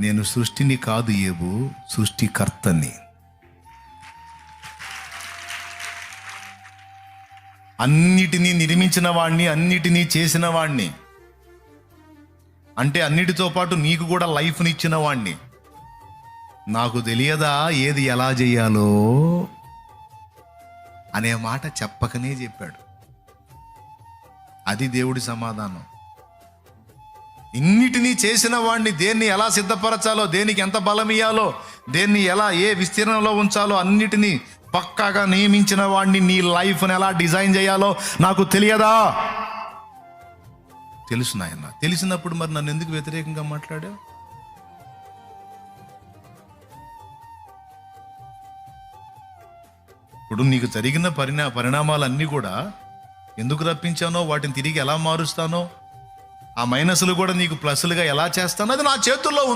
నేను సృష్టిని కాదు ఏబు సృష్టికర్తని. అన్నిటినీ నిర్మించిన వాణ్ణి అన్నిటినీ చేసిన వాణ్ణి. అంటే అన్నిటితో పాటు నీకు కూడా లైఫ్ని ఇచ్చిన వాణ్ణి. నాకు తెలియదా ఏది ఎలా చేయాలో? అనే మాట చెప్పకనే చెప్పాడు. అది దేవుడి సమాధానం. ఇన్నిటినీ చేసిన వాడిని దేన్ని ఎలా సిద్ధపరచాలో దేనికి ఎంత బలం ఇయ్యాలో దేన్ని ఎలా ఏ విస్తీర్ణంలో ఉంచాలో అన్నిటినీ పక్కాగా నియమించిన వాడిని నీ లైఫ్ని ఎలా డిజైన్ చేయాలో నాకు తెలియదా? తెలుసు నాయన. తెలిసినప్పుడు మరి నన్ను ఎందుకు వ్యతిరేకంగా మాట్లాడా ఇప్పుడు నీకు జరిగిన పరిణా పరిణామాలన్నీ కూడా ఎందుకు రప్పించానో వాటిని తిరిగి ఎలా మారుస్తానో ఆ మైనస్లు కూడా నీకు ప్లస్లుగా ఎలా చేస్తాను అది నా చేతుల్లో ఉంది